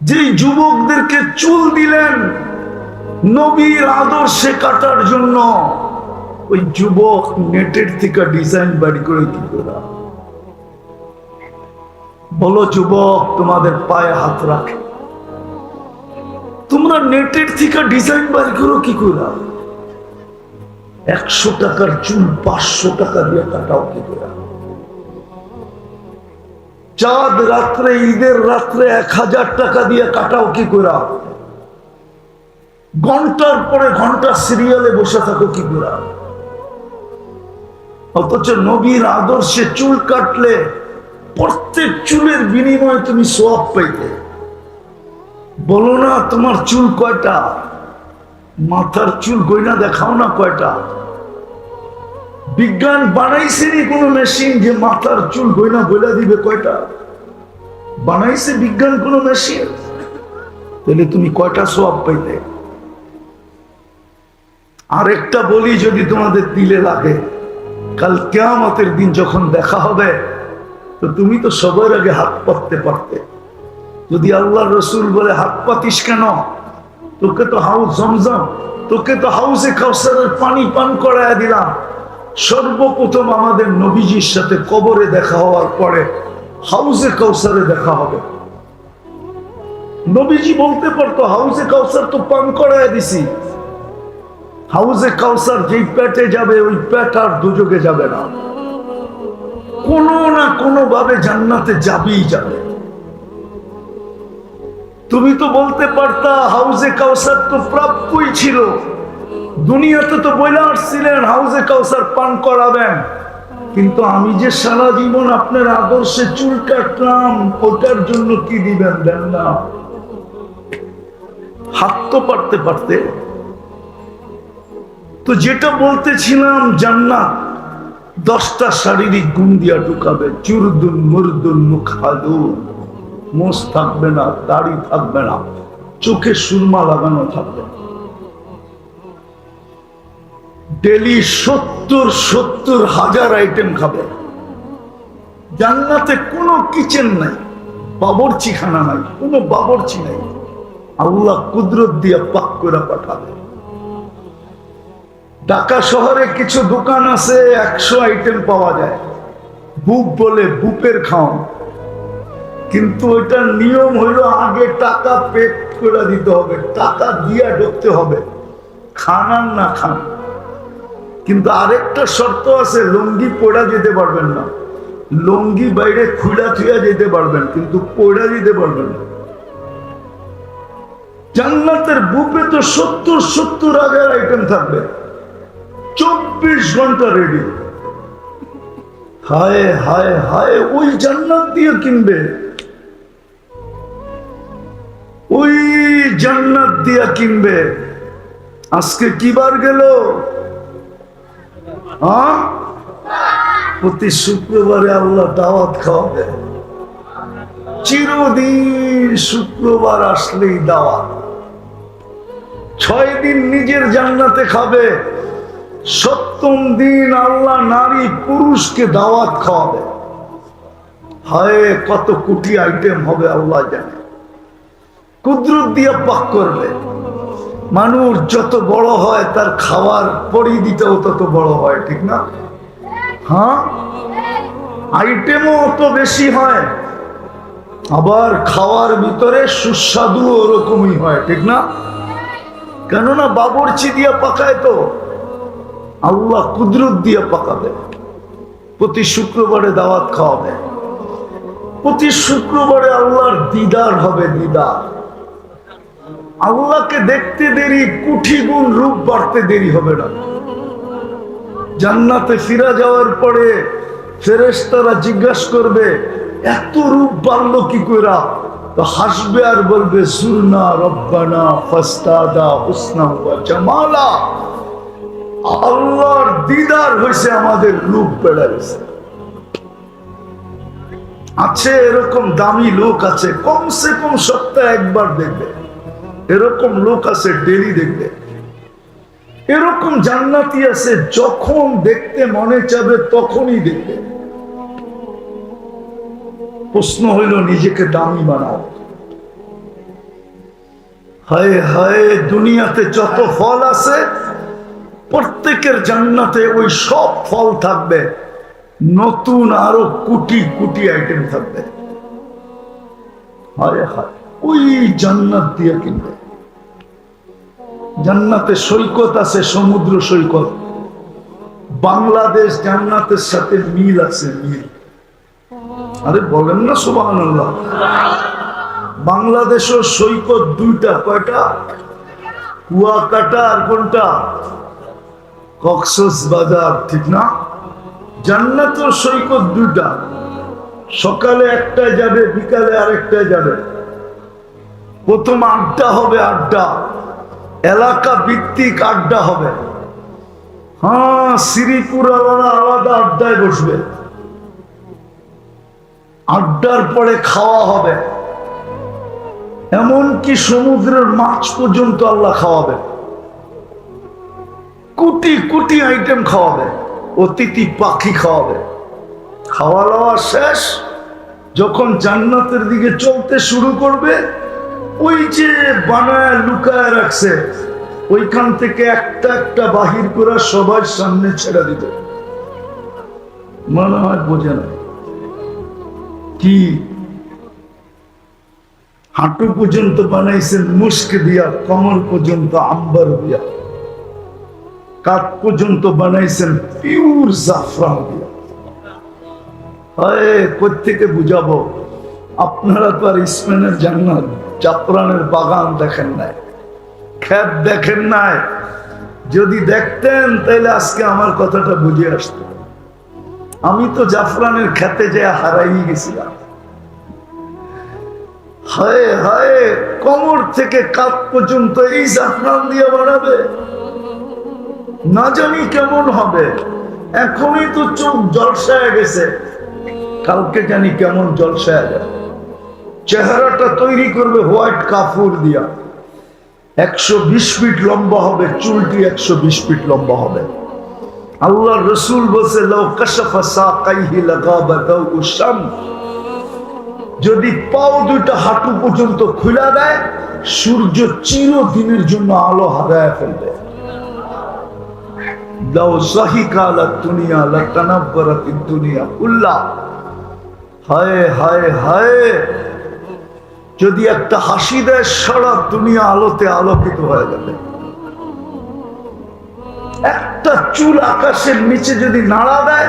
যে যুবকদেরকে চুল দিলেন নবীর আদর্শে কাটার জন্য, ওই যুবক নেটের থেকে ডিজাইন বাড়ি করে বলো যুবক, তোমাদের পায়ে হাত রাখে। তোমরা নেটের থেকে ডিজাইন বাড়ি করো কি করে? একশো টাকার চুল পাঁচশো টাকা দিয়ে কাটাও কি করে? চাঁদ রাত্রে, ঈদের রাত্রে এক হাজার টাকা দিয়ে কাটাও কি করে? ঘণ্টার পরে ঘণ্টা সিরিয়ালে বসে থাকো কি করে? অথচ নবীর আদর্শে চুল কাটলে প্রত্যেক চুলের বিনিময়ে তুমি সোয়াব পাইতে। বলো না তোমার চুল কয়টা? মাথার চুল গয়না দেখাও না কয়টা? বিজ্ঞান বানাইছেনি কোনো মেশিন যে মাথার চুল গয়না বলে দিবে কয়টা? বানাইছে বিজ্ঞান কোনো মেশিন? তাহলে তুমি কয়টা সোয়াব পাইতে আরেকটা বলি যদি তোমাদের দিলে লাগে, কাল কেয়ামতের দিন যখন দেখা হবে, তো তুমি তো সবার আগে হাত পাততে পারতে। যদি আল্লাহ রসুল বলে, হাত পাতিস কেন? তোকে তো হাউস জমজম, তোকে তো হাউসে কাউসারের পানি পান করায় দিলাম। সর্বপ্রথম আমাদের নবীজির সাথে কবরে দেখা হওয়ার পরে হাউসে কাউসারে দেখা হবে। নবীজি বলতে পারতো হাউসে কাউসার তো পান করায় দিছি। হাউসে কাউসার যেই পেটে যাবে, ওই পেট আর দুযোগে যাবে না। কোনো না কোনো ভাবে জান্নাতে যাবেই যাবে। তুমি তো বলতে পারতা হাউসে কাউসার তো প্রাপ্যই ছিল। দুনিয়াতে তো বইলে আসছিলেন হাউসে কাউসার পান করাবেন। কিন্তু আমি যে সারা জীবন আপনার আদর্শে চুল কাটলাম, ওটার জন্য কি দিবেন দেন না। হাত তো পারতে পারতে। তো যেটা বলতেছিলাম, জান্নাত দশটা শারীরিক গুণ দিয়া ঢুকাবে। চুরদুন, মুরদুন, মুখাদুন। মোষ থাকবে না, দাড়ি থাকবে না। চোখে সুরমা লাগানো থাকবে ডেলি সত্তর সত্তর হাজার আইটেম খাবে। জান্নাতে কোনো কিচেন নাই বাবরচি খানা নাই, কোনো বাবরচি নাই। আল্লাহ কুদরত দিয়ে পাক করে পাঠাবে। ঢাকা শহরে কিছু দোকান আছে, একশো আইটেম পাওয়া যায়। বুপ বলে বুপের খাওয়ান কিন্তু ওইটার নিয়ম হইল আগে টাকা পে করে দিতে হবে, টাকা দিয়া ঢুকতে হবে। খান আর না খান। কিন্তু আরেকটা শর্ত আছে, লুঙ্গি পড়া যেতে পারবেন না। লুঙ্গি বাইরে খুলা থুয়া যেতে পারবেন, কিন্তু পড়া দিতে পারবেন না। জান্নাতের বুপে তো সত্তর সত্তর হাজার আইটেম থাকবে। চব্বিশ ঘণ্টা রেডি হায় হায় হায়, ওই জান্নাত দিয়ে কিনবে। ওই জান্নাত দিয়া কিনবে। আজকে কিবার গেল? হ্যাঁ? প্রতি শুক্রবারে আল্লাহ দাওয়াত খাওয়াবে। চিরদিন শুক্রবার আসলেই দাওয়াত। ছয় দিন নিজের জান্নাতে খাবে। সপ্তম দিন আল্লাহ নারী পুরুষকে দাওয়াত খাওয়াবে। হায়, কত কোটি আইটেম হবে আল্লাহ জানে। কুদরত দিয়ে পাক করবে। মানুষ যত বড় হয়, তার খাওয়ার পরিধিটাও তত বড় হয়, ঠিক না? হ্যাঁ? আইটেমও অত বেশি হয়, আবার খাওয়ার ভিতরে সুস্বাদু ওরকমই হয়, ঠিক না? কেননা বাবরচি দিয়া পাকায় তো, আল্লাহ কুদরত দিয়ে পাকাবে, প্রতি শুক্রবারে দাওয়াত খাওয়াবে, প্রতি শুক্রবারে আল্লাহর দিদার হবে দিদার। আল্লাহকে দেখতে দেরি, কুঠি গুণ রূপ বাড়তে দেরি হবে না। জান্নাতে ফিরা যাওয়ার পরে ফেরেশতারা জিজ্ঞাসা করবে, এত রূপ বাড়লো কি কইরা? তো হাসবে আর বলবে সুরনা রব্বানা ফস্তাদা হুসনা জামালা। আল্লাহর দিদার হয়েছে আমাদের রূপ বেড়া গেছে। আছে এরকম দামি লোক আছে, কমসে কম সপ্তাহে একবার দেখবে। এরকম লোক আছে ডেলি দেখবে এরকম জান্নাতি আছে, যখন দেখতে মনে চাবে তখনই দেখবে। প্রশ্ন হইল নিজেকে দামি বানাও। হায় হায়, দুনিয়াতে যত ফল আছে, প্রত্যেকের জান্নাতে ওই সব ফল থাকবে। নতুন আরও কোটি কোটি আইটেম থাকবে। হায় হায়। ওই জান্নাত দিয়ে কিনবে। জান্নাতে সৈকত আছে, সমুদ্র সৈকত। বাংলাদেশ জান্নাতের সাথে মিল আছে, মিল। আরে বলেন না সুবাহ বাংলাদেশের সৈকত দুইটা, কয়টা? কুয়াকাটা আর কোনটা? কক্সস বাজার, ঠিক না? জান্নাতের সৈকত দুইটা। সকালে একটায় যাবে, বিকালে আরেকটায় যাবে। প্রথম আড্ডা হবে আড্ডা। এলাকা ভিত্তিক আড্ডা হবে। হ্যাঁ শ্রীপুর আলাদা আলাদা আড্ডায় বসবে। আড্ডার পরে খাওয়া হবে। এমনকি সমুদ্রের মাছ পর্যন্ত আল্লাহ খাওয়াবে। কোটি কোটি আইটেম খাওয়াবে। অতিথি পাখি খাওয়াবে। খাওয়া দাওয়া শেষ। যখন জান্নাতের দিকে চলতে শুরু করবে ওই যে বানায় লুকায় রাখছে, ওইখান থেকে একটা একটা বাহির করে সবার সামনে ছেড়ে দিবে মনে হয় বোঝে না। কি? হাঁটু পর্যন্ত বানাইছেন মুস্ক দিয়া, কমর পর্যন্ত আম্বার দিয়া। কাত পর্যন্ত বানাইছেন পিওর জাফরান দিয়া। হয় কোথেকে বুঝাবো? আপনারা তো আর স্পেনের জান্নাত। জাফরানের বাগান দেখেন নাই খ্যাত দেখেন নাই। যদি দেখতেন, তাহলে আজকে আমার কথাটা বুঝে আসতো। আমি তো জাফরানের খেতে যেয়ে হারাই গেছিলাম। হায় হায়, কমর থেকে কাপ পর্যন্ত এই জাফরান দিয়ে বাড়াবে। না জানি কেমন হবে। এখনই তো চোখ জলসায় গেছে। কালকে জানি কেমন জলসায় যাবে। চেহারাটা তৈরি করবে হোয়াইট কাপড় দিয়া। একশো বিশ ফিট লম্বা হবে, চুলটি একশো বিশ ফিট লম্বা হবে। আল্লাহ রসুল শামস। যদি পাও দুইটা হাঁটু পর্যন্ত খুলে দেয়, সূর্য চিরদিনের জন্য আলো হারায় ফেলবে। হায় হায় হায়। যদি একটা হাসি দেয়, সারা দুনিয়া আলোতে আলোকিত হয়ে যাবে। একটা চুল আকাশের নিচে যদি নাড়া দেয়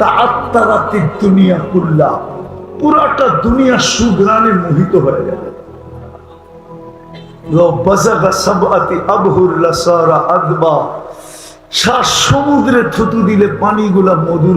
তাআত্তারাতি দুনিয়া কুল্লা, পুরাটা দুনিয়া সুগ্রানে মোহিত হয়ে যাবে। শ্বাস সমুদ্রে থুতু দিলে পানিগুলা মধুর